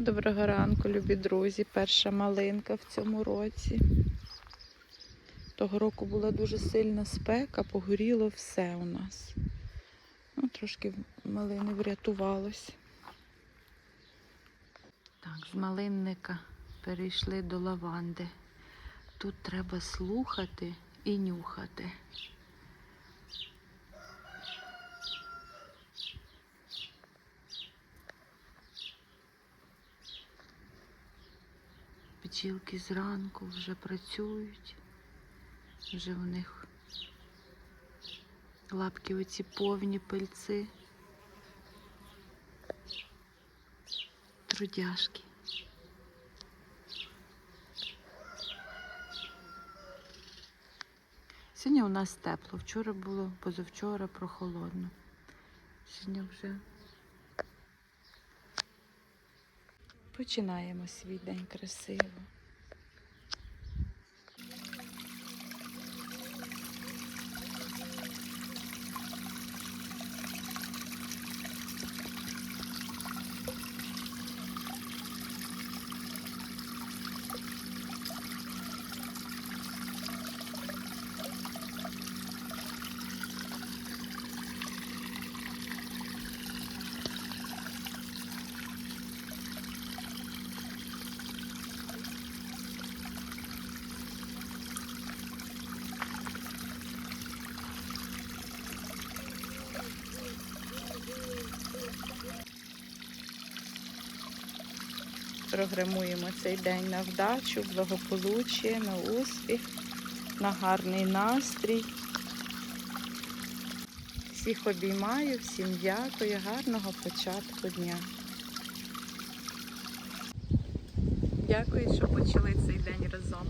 Доброго ранку, любі друзі. Перша малинка в цьому році. Того року була дуже сильна спека, погоріло все у нас. Ну, трошки малини врятувалось. Так, з малинника перейшли до лаванди. Тут треба слухати і нюхати. Пчілки зранку вже працюють, вже в них лапки оці повні пильці. Трудяшки. Сьогодні у нас тепло. Вчора було, позавчора прохолодно. Сьогодні вже починаємо свій день красиво. Програмуємо цей день на вдачу, благополуччя, на успіх, на гарний настрій. Всіх обіймаю, всім дякую, гарного початку дня. Дякую, що почали цей день разом.